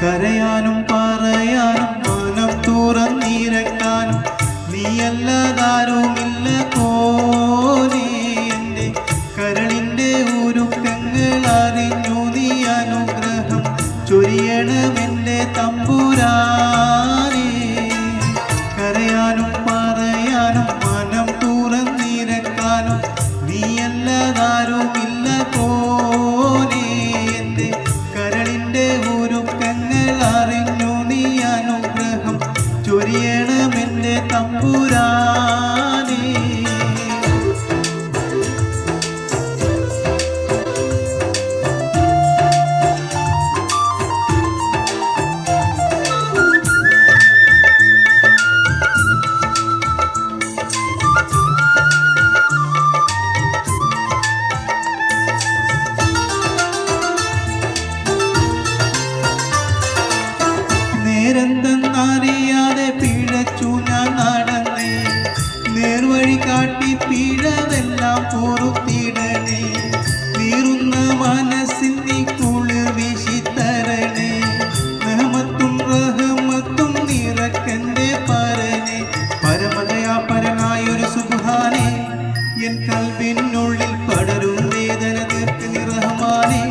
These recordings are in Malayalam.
കരയാനും പറയാനും ചൊരിയണമെന്റെ തമ്പുരാനേ. നേരെന്തെന്നറിയാതെ കാട്ടി പിഴവെല്ലാം പൊറുത്തിടണേ. നീറുന്ന മനസ്സിൽ നീ കുളിർ വീശിത്തരണേ. റഹമത്തും റഹമത്തും നിറക്കന്റെ പരനെ. പരമദയാപരനായൊരു സുഖാനെ. എൻ കൽവിനുള്ളിൽ പടരും വേദന തീർത്ത് നിറഹമാനെ.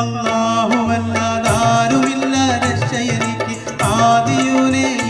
അള്ളാഹുവല്ലാതാരുമില്ല രക്ഷ എനിക്ക്. ആദിയോനെ